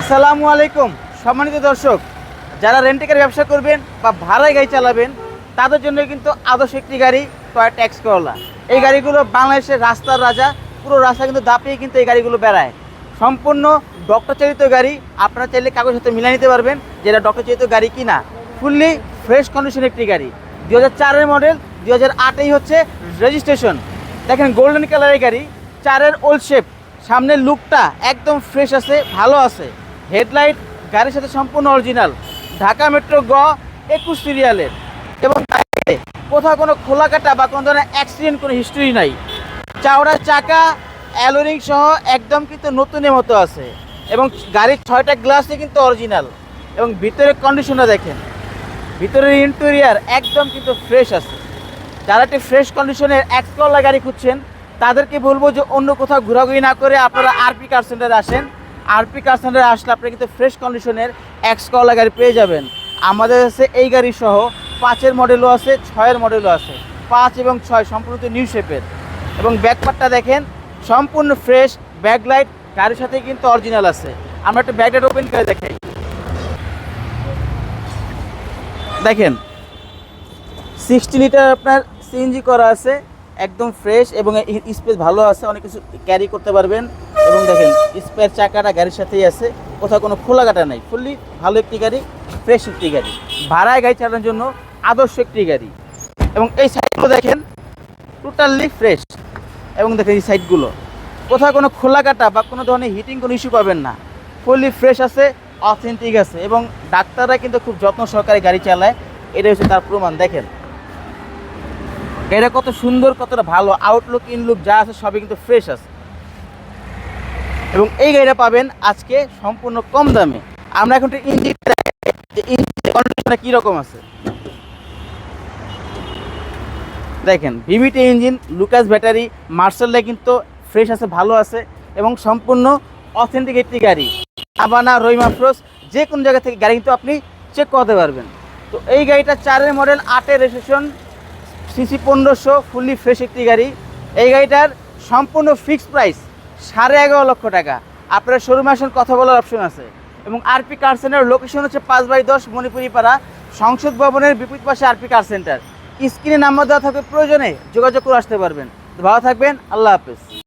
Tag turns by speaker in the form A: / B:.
A: আসসালামু আলাইকুম। সম্মানিত দর্শক, যারা রেন্টেকার ব্যবসা করবেন বা ভাড়ায় গাড়ি চালাবেন, তাদের জন্য কিন্তু আদর্শ একটি গাড়ি টয়টা ট্যাক্স করলা এই গাড়িগুলো বাংলাদেশের রাস্তার রাজা, পুরো রাস্তা কিন্তু দাপিয়ে কিন্তু এই গাড়িগুলো বেড়ায়। সম্পূর্ণ ডক্টর চালিত গাড়ি, আপনারা চাইলে কাগজের সাথে মিলিয়ে নিতে পারবেন যে এটা ডক্টর চালিত গাড়ি কিনা। ফুললি ফ্রেশ কন্ডিশন একটি গাড়ি। দু হাজার মডেল দু হাজার হচ্ছে রেজিস্ট্রেশন দেখেন গোল্ডেন কালারের গাড়ি, চারের ওল্ড শেপ সামনের লুকটা একদম ফ্রেশ আছে, ভালো আছে। হেডলাইট, গাড়ির সাথে সম্পূর্ণ অরিজিনাল। ঢাকা মেট্রো গ, একুশ সিরিয়ালের। এবং কোথাও কোনো খোলা কাটা বা কোনো ধরনের অ্যাক্সিডেন্ট কোনো হিস্ট্রি নাই। চাওড়া চাকা অ্যালোরিং সহ একদম কিন্তু নতুনের মতো আছে। এবং গাড়ির ছয়টা গ্লাসই কিন্তু অরিজিনাল এবং ভিতরের কন্ডিশনটা দেখেন। ভিতরের ইন্টেরিয়ার একদম কিন্তু ফ্রেশ আছে। যারা একটি ফ্রেশ কন্ডিশনের এক্সকলা গাড়ি খুঁজছেন, তাদেরকে বলব যে অন্য কোথাও ঘোরাঘুরি না করে আপনারা আরপি কার সেন্টারে আসেন। আরপি কার আসলে আপনি কিন্তু ফ্রেশ কন্ডিশনের এক্সকলা গাড়ি পেয়ে যাবেন। আমাদের কাছে এই গাড়ি সহ পাঁচের মডেলও আছে, ছয়ের মডেলও আছে। পাঁচ এবং ছয় সম্পূর্ণ নিউ শেপের এবং ব্যাকপার্টটা দেখেন, সম্পূর্ণ ফ্রেশ ব্যাকলাইট গাড়ির সাথে কিন্তু অরিজিনাল আছে। আমরা একটা ব্যাকলাইট ওপেন করে দেখাই। দেখেন সিক্সটি লিটার আপনার সিএনজি করা আছে, একদম ফ্রেশ এবং স্পেস ভালো আছে, অনেক কিছু ক্যারি করতে পারবেন। এবং দেখেন স্পেয়ার চাকাটা গাড়ির সাথেই আছে, কোথাও কোনো খোলা কাটা নাই ফুললি ভালো একটি গাড়ি ফ্রেশ একটি গাড়ি, ভাড়ায় গাড়ি চালানোর জন্য আদর্শ একটি গাড়ি। এবং এই সাইডগুলো দেখেন টোটালি ফ্রেশ এবং দেখেন এই সাইডগুলো কোথাও কোনো খোলা কাটা বা কোনো ধরনের হিটিং কোনো ইস্যু পাবেন না। ফুললি ফ্রেশ আছে অথেন্টিক আছে, এবং ডাক্তাররা কিন্তু খুব যত্ন সহকারে গাড়ি চালায়, এটা হচ্ছে তার প্রমাণ, দেখেন। এটা কত সুন্দর, কতটা ভালো আউটলুক ইনলুক যা আছে সবই কিন্তু ফ্রেশ আছে। এবং এই গাড়িটা পাবেন আজকে সম্পূর্ণ কম দামে। আমরা এখন ইঞ্জিন ইঞ্জিন কন্ডিশনটা কীরকম আছে। দেখেন ভিভিটি ইঞ্জিন লুকাস ব্যাটারি মার্শাল্লা কিন্তু ফ্রেশ আছে, ভালো আছে, এবং সম্পূর্ণ অথেন্টিক একটি গাড়ি। আবানা রইমাফ্রোস যে কোনো জায়গা থেকে গাড়ি কিন্তু আপনি চেক করতে পারবেন। তো এই গাড়িটা চারের মডেল আটের রেজিস্ট্রেশন সিসি পনেরোশো ফুললি ফ্রেশ একটি গাড়ি। এই গাড়িটার সম্পূর্ণ ফিক্সড প্রাইস সাড়ে এগারো লক্ষ টাকা। আপনার শোরুমে আসুন, কথা বলার অপশন আছে। এবং আরপি কার সেন্টার লোকেশন হচ্ছে পাঁচ বাই দশ মণিপুরি পাড়া সংসদ ভবনের বিপরীত পাশে আরপি কার সেন্টার স্ক্রিনে নাম্বার দেওয়া থাকবে, প্রয়োজনে যোগাযোগ করে আসতে পারবেন। ভালো থাকবেন, আল্লাহ হাফেজ।